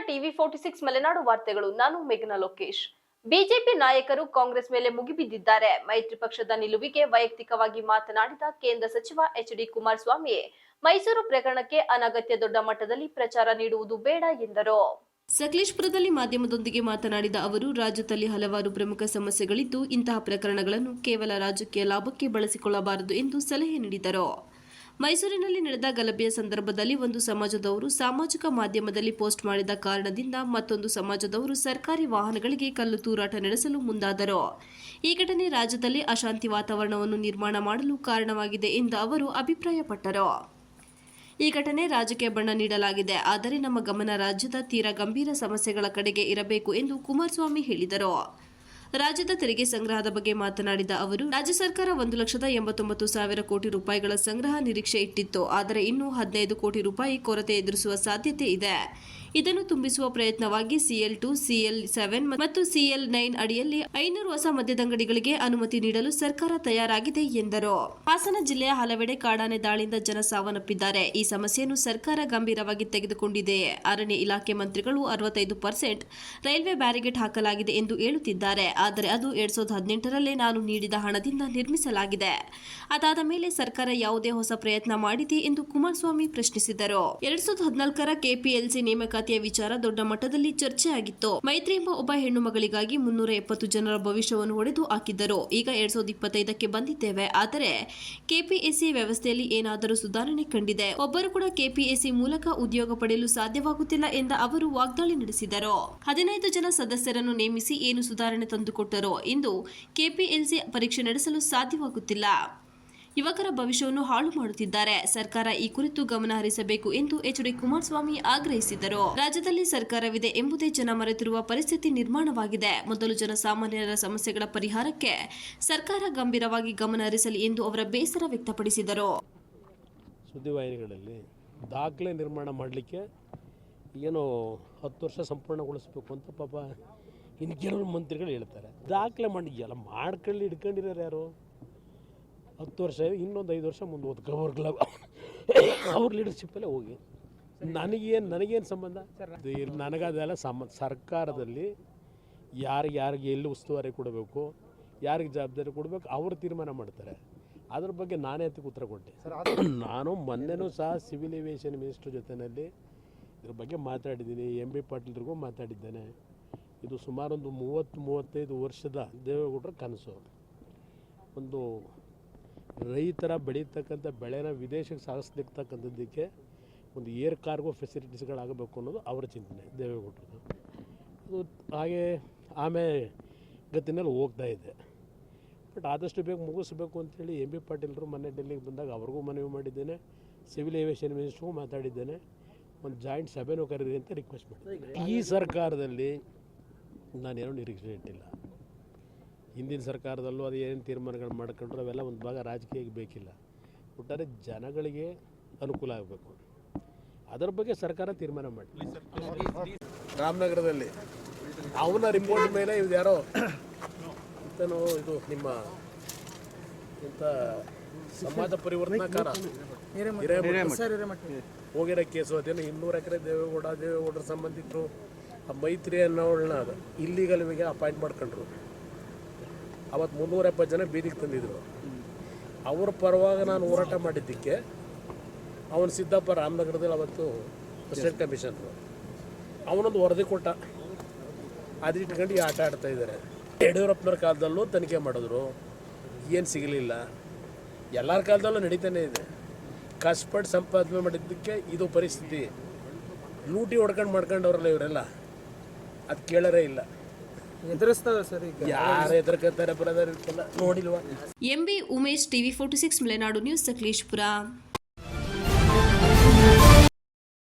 TV forty six Malenadu ವಾರ್ತೆಗಳು. ನಾನು ಮೇಘನಾ ಲೋಕೇಶ್. ಬಿಜೆಪಿ ನಾಯಕರು ಕಾಂಗ್ರೆಸ್ ಮೇಲೆ ಮುಗಿಬಿದ್ದಿದ್ದಾರೆ. ಮೈತ್ರಿ ಪಕ್ಷದ ನಿಲುವಿಗೆ ವೈಯಕ್ತಿಕವಾಗಿ ಮಾತನಾಡಿದ ಕೇಂದ್ರ ಸಚಿವ ಎಚ್ ಡಿ ಕುಮಾರಸ್ವಾಮಿ ಮೈಸೂರು ಪ್ರಕರಣಕ್ಕೆ ಅನಗತ್ಯ ದೊಡ್ಡ ಮಟ್ಟದಲ್ಲಿ ಪ್ರಚಾರ ನೀಡುವುದು ಬೇಡ ಎಂದರು. ಸಕಲೇಶ್ಪುರದಲ್ಲಿ ಮಾಧ್ಯಮದೊಂದಿಗೆ ಮಾತನಾಡಿದ ಅವರು, ರಾಜ್ಯದಲ್ಲಿ ಹಲವಾರು ಪ್ರಮುಖ ಸಮಸ್ಯೆಗಳಿದ್ದು ಇಂತಹ ಪ್ರಕರಣಗಳನ್ನು ಕೇವಲ ರಾಜಕೀಯ ಲಾಭಕ್ಕೆ ಬಳಸಿಕೊಳ್ಳಬಾರದು ಎಂದು ಸಲಹೆ ನೀಡಿದರು. ಮೈಸೂರಿನಲ್ಲಿ ನಡೆದ ಗಲಭೆಯ ಸಂದರ್ಭದಲ್ಲಿ ಒಂದು ಸಮಾಜದವರು ಸಾಮಾಜಿಕ ಮಾಧ್ಯಮದಲ್ಲಿ ಪೋಸ್ಟ್ ಮಾಡಿದ ಕಾರಣದಿಂದ ಮತ್ತೊಂದು ಸಮಾಜದವರು ಸರ್ಕಾರಿ ವಾಹನಗಳಿಗೆ ಕಲ್ಲು ತೂರಾಟ ನಡೆಸಲು ಮುಂದಾದರು. ಈ ಘಟನೆ ರಾಜ್ಯದಲ್ಲಿ ಅಶಾಂತಿ ವಾತಾವರಣವನ್ನು ನಿರ್ಮಾಣ ಮಾಡಲು ಕಾರಣವಾಗಿದೆ ಎಂದು ಅವರು ಅಭಿಪ್ರಾಯಪಟ್ಟರು. ಈ ಘಟನೆ ರಾಜಕೀಯ ಬಣ್ಣ ನೀಡಲಾಗಿದೆ, ಆದರೆ ನಮ್ಮ ಗಮನ ರಾಜ್ಯದ ತೀರಾ ಗಂಭೀರ ಸಮಸ್ಯೆಗಳ ಕಡೆಗೆ ಇರಬೇಕು ಎಂದು ಕುಮಾರಸ್ವಾಮಿ ಹೇಳಿದರು. ರಾಜ್ಯದ ತೆರಿಗೆ ಸಂಗ್ರಹದ ಬಗ್ಗೆ ಮಾತನಾಡಿದ ಅವರು, ರಾಜ್ಯ ಸರ್ಕಾರ ಒಂದು ಲಕ್ಷದ ಎಂಬತ್ತೊಂಬತ್ತು ಸಾವಿರ ಕೋಟಿ ರೂಪಾಯಿಗಳ ಸಂಗ್ರಹ ನಿರೀಕ್ಷೆ ಇಟ್ಟಿತ್ತು. ಆದರೆ ಇನ್ನೂ ಹದಿನೈದು ಕೋಟಿ ರೂಪಾಯಿ ಕೊರತೆ ಎದುರಿಸುವ ಸಾಧ್ಯತೆ ಇದೆ. ಇದನ್ನು ತುಂಬಿಸುವ ಪ್ರಯತ್ನವಾಗಿ ಸಿಎಲ್ ಟು ಸಿಎಲ್ ಸೆವೆನ್ ಮತ್ತು ಸಿಎಲ್ ನೈನ್ ಅಡಿಯಲ್ಲಿ ಐನೂರು ಹೊಸ ಮದ್ಯದಂಗಡಿಗಳಿಗೆ ಅನುಮತಿ ನೀಡಲು ಸರ್ಕಾರ ತಯಾರಾಗಿದೆ ಎಂದರು. ಹಾಸನ ಜಿಲ್ಲೆಯ ಹಲವೆಡೆ ಕಾಡಾನೆ ದಾಳಿಯಿಂದ ಜನ ಸಾವನ್ನಪ್ಪಿದ್ದಾರೆ. ಈ ಸಮಸ್ಯೆಯನ್ನು ಸರ್ಕಾರ ಗಂಭೀರವಾಗಿ ತೆಗೆದುಕೊಂಡಿದೆ. ಅರಣ್ಯ ಇಲಾಖೆ ಮಂತ್ರಿಗಳು ಅರವತ್ತೈದು ಪರ್ಸೆಂಟ್ ರೈಲ್ವೆ ಬ್ಯಾರಿಗೇಡ್ ಹಾಕಲಾಗಿದೆ ಎಂದು ಹೇಳುತ್ತಿದ್ದಾರೆ. ಆದರೆ ಅದು ಎರಡ್ ಸಾವಿರದ ಹದಿನೆಂಟರಲ್ಲೇ ನಾನು ನೀಡಿದ ಹಣದಿಂದ ನಿರ್ಮಿಸಲಾಗಿದೆ. ಅದಾದ ಮೇಲೆ ಸರ್ಕಾರ ಯಾವುದೇ ಹೊಸ ಪ್ರಯತ್ನ ಮಾಡಿದೆ ಎಂದು ಕುಮಾರಸ್ವಾಮಿ ಪ್ರಶ್ನಿಸಿದರು. ಎರಡ್ ಸಾವಿರದ ಹದಿನಾಲ್ಕರ ಕೆಪಿಎಲ್ಸಿ ನೇಮಕಾತಿಯ ವಿಚಾರ ದೊಡ್ಡ ಮಟ್ಟದಲ್ಲಿ ಚರ್ಚೆಯಾಗಿತ್ತು ಮೈತ್ರಿ ಎಂಬ ಒಬ್ಬ ಹೆಣ್ಣು ಮಗಳಿಗಾಗಿ ಮುನ್ನೂರ ಎಪ್ಪತ್ತು ಜನರ ಭವಿಷ್ಯವನ್ನು ಒಡೆದು ಹಾಕಿದ್ದರು. ಈಗ ಎರಡ್ ಸಾವಿರದ ಇಪ್ಪತ್ತೈದಕ್ಕೆ ಬಂದಿದ್ದೇವೆ. ಆದರೆ ಕೆಪಿಎಸ್ಸಿ ವ್ಯವಸ್ಥೆಯಲ್ಲಿ ಏನಾದರೂ ಸುಧಾರಣೆ ಕಂಡಿದೆ. ಒಬ್ಬರು ಕೂಡ ಕೆಪಿಎಸ್ಸಿ ಮೂಲಕ ಉದ್ಯೋಗ ಪಡೆಯಲು ಸಾಧ್ಯವಾಗುತ್ತಿಲ್ಲ ಎಂದ ಅವರು ವಾಗ್ದಾಳಿ ನಡೆಸಿದರು. ಹದಿನೈದು ಜನ ಸದಸ್ಯರನ್ನು ನೇಮಿಸಿ ಏನು ಸುಧಾರಣೆ ತಂದುಕೊಟ್ಟರೋ ಇಂದು ಕೆಪಿಎಲ್ಸಿ ಪರೀಕ್ಷೆ ನಡೆಸಲು ಸಾಧ್ಯವಾಗುತ್ತಿಲ್ಲ. ಯುವಕರ ಭವಿಷ್ಯವನ್ನು ಹಾಳು ಮಾಡುತ್ತಿದ್ದಾರೆ. ಸರ್ಕಾರ ಈ ಕುರಿತು ಗಮನ ಹರಿಸಬೇಕು ಎಂದು ಎಚ್ ಡಿ ಕುಮಾರಸ್ವಾಮಿ ಆಗ್ರಹಿಸಿದರು. ರಾಜ್ಯದಲ್ಲಿ ಸರ್ಕಾರವಿದೆ ಎಂಬುದೇ ಜನ ಮರೆತಿರುವ ಪರಿಸ್ಥಿತಿ ನಿರ್ಮಾಣವಾಗಿದೆ. ಮೊದಲು ಜನಸಾಮಾನ್ಯರ ಸಮಸ್ಯೆಗಳ ಪರಿಹಾರಕ್ಕೆ ಸರ್ಕಾರ ಗಂಭೀರವಾಗಿ ಗಮನ ಹರಿಸಲಿ ಎಂದು ಅವರ ಬೇಸರ ವ್ಯಕ್ತಪಡಿಸಿದರು. ಸುದ್ದಿವಾಹಿನಿಗಳಲ್ಲಿ ದಾಖಲೆ ನಿರ್ಮಾಣ ಮಾಡಲಿಕ್ಕೆ ಏನು ಹತ್ತು ವರ್ಷ ಸಂಪೂರ್ಣಗೊಳಿಸಬೇಕು ಅಂತ ಪಾಪ ಇನ್ನು ಕೆಲವರು ಮಂತ್ರಿಗಳು ಹೇಳ್ತಾರೆ. ದಾಖಲೆ ಎಲ್ಲ ಮಾಡ್ಕೊಳ್ಳಿ ಹಿಡ್ಕೊಂಡಿರೋರು ಯಾರು? ಹತ್ತು ವರ್ಷ ಇನ್ನೊಂದು ಐದು ವರ್ಷ ಮುಂದೆ ಓದ್ಕೊ ಅವ್ರ ಲೀಡರ್ಶಿಪ್ಪಲ್ಲೇ ಹೋಗಿ. ನನಗೇನು ನನಗೇನು ಸಂಬಂಧ? ನನಗದೆಲ್ಲ ಸಮ ಸರ್ಕಾರದಲ್ಲಿ ಯಾರಿಗೆ ಯಾರಿಗೆ ಎಲ್ಲಿ ಉಸ್ತುವಾರಿ ಕೊಡಬೇಕು ಯಾರಿಗೆ ಜವಾಬ್ದಾರಿ ಕೊಡಬೇಕು ಅವರು ತೀರ್ಮಾನ ಮಾಡ್ತಾರೆ. ಅದ್ರ ಬಗ್ಗೆ ನಾನೇ ಅದಕ್ಕೆ ಉತ್ತರ ಕೊಟ್ಟೆ. ನಾನು ಮೊನ್ನೆನೂ ಸಹ ಸಿವಿಲ್ ಏವಿಯೇಷನ್ ಮಿನಿಸ್ಟ್ರ್ ಜೊತೆಯಲ್ಲಿ ಇದ್ರ ಬಗ್ಗೆ ಮಾತಾಡಿದ್ದೀನಿ ಎಂ ಬಿ ಪಾಟೀಲ್ರಿಗೂ ಮಾತಾಡಿದ್ದೇನೆ. ಇದು ಸುಮಾರೊಂದು ಮೂವತ್ತು ಮೂವತ್ತೈದು ವರ್ಷದ ದೇವೇಗೌಡರ ಕನಸು. ಒಂದು ರೈತರ ಬೆಳೀತಕ್ಕಂಥ ಬೆಳೆನ ವಿದೇಶಕ್ಕೆ ಸಾಗಿಸ್ತಕ್ಕಂಥದ್ದಕ್ಕೆ ಒಂದು ಏರ್ ಕಾರ್ಗೋ ಫೆಸಿಲಿಟೀಸ್ಗಳಾಗಬೇಕು ಅನ್ನೋದು ಅವರ ಚಿಂತನೆ ದೇವೇಗೌಡರದು ಅದು ಹಾಗೆ ಆಮೇಲೆ ಗತಿನಲ್ಲಿ ಹೋಗ್ತಾ ಇದೆ. ಬಟ್ ಆದಷ್ಟು ಬೇಗ ಮುಗಿಸ್ಬೇಕು ಅಂತೇಳಿ ಎಂ ಬಿ ಪಾಟೀಲ್ರು ಮೊನ್ನೆ ಡೆಲ್ಲಿಗೆ ಬಂದಾಗ ಅವ್ರಿಗೂ ಮನವಿ ಮಾಡಿದ್ದೇನೆ, ಸಿವಿಲ್ ಏವಿಯೇಷನ್ ಮಿನಿಸ್ಟ್ರಿಗೂ ಮಾತಾಡಿದ್ದೇನೆ, ಒಂದು ಜಾಯಿಂಟ್ ಸಭೆನೂ ಕರೀರಿ ಅಂತ ರಿಕ್ವೆಸ್ಟ್ ಮಾಡಿದ್ದೆ ಈ ಸರ್ಕಾರದಲ್ಲಿ ನಾನೇನೂ ನಿರೀಕ್ಷೆ ಇಟ್ಟಿಲ್ಲ. ಹಿಂದಿನ ಸರ್ಕಾರದಲ್ಲೂ ಅದು ಏನು ತೀರ್ಮಾನಗಳು ಮಾಡ್ಕೊಂಡ್ರು ಅವೆಲ್ಲ ಒಂದು ಭಾಗ ರಾಜಕೀಯಕ್ಕೆ ಬೇಕಿಲ್ಲ. ಒಟ್ಟಾರೆ ಜನಗಳಿಗೆ ಅನುಕೂಲ ಆಗಬೇಕು. ಅದರ ಬಗ್ಗೆ ಸರ್ಕಾರ ತೀರ್ಮಾನ ಮಾಡಿ ರಾಮನಗರದಲ್ಲಿ ಅವನ ರಿಪೋರ್ಟ್ ಮೇಲೆ ಇದು ಯಾರೋ ಇಂತನೋ ಇದು ನಿಮ್ಮ ಇಂಥ ಸಮಾಜ ಪರಿವರ್ತನಾಕಾರ. ಹೋಗಿರೋ ಕೇಸು ಅದೇನು ಇನ್ನೂರು ಎಕರೆ ದೇವೇಗೌಡ ದೇವೇಗೌಡರ ಸಂಬಂಧಿಕರು ಆ ಮೈತ್ರಿ ಅನ್ನೋಳನ್ನ ಇಲ್ಲಿಗಲ್ವಿಗೆ ಅಪಾಯಿಂಟ್ ಮಾಡ್ಕೊಂಡ್ರು. ಅವತ್ತು ಮುನ್ನೂರ ಎಪ್ಪತ್ತು ಜನ ಬೀದಿಗೆ ತಂದಿದ್ರು. ಅವ್ರ ಪರವಾಗಿ ನಾನು ಹೋರಾಟ ಮಾಡಿದ್ದಕ್ಕೆ ಅವನು ಸಿದ್ದಪ್ಪ ರಾಮನಗರದಲ್ಲಿ ಅವತ್ತು ಪ್ರೆಸಿಡೆಂಟ್ ಕಮಿಷನ್ ಅವನೊಂದು ವರದಿ ಕೊಟ್ಟ. ಅದು ಇಟ್ಕೊಂಡು ಈ ಆಟ ಆಡ್ತಾ ಇದ್ದಾರೆ. ಯಡಿಯೂರಪ್ಪನವ್ರ ಕಾಲದಲ್ಲೂ ತನಿಖೆ ಮಾಡಿದ್ರು. ಏನು ಸಿಗಲಿಲ್ಲ. ಎಲ್ಲರ ಕಾಲದಲ್ಲೂ ನಡೀತಾನೆ ಇದೆ. ಕಷ್ಟಪಟ್ಟು ಸಂಪಾದನೆ ಮಾಡಿದ್ದಕ್ಕೆ ಇದು ಪರಿಸ್ಥಿತಿ. ಲೂಟಿ ಹೊಡ್ಕೊಂಡು ಮಾಡ್ಕೊಂಡವ್ರಲ್ಲ ಇವರೆಲ್ಲ. ಅದು ಕೇಳರೇ ಇಲ್ಲ. M B Umesh TV forty six Malenadu news Sakleshpur.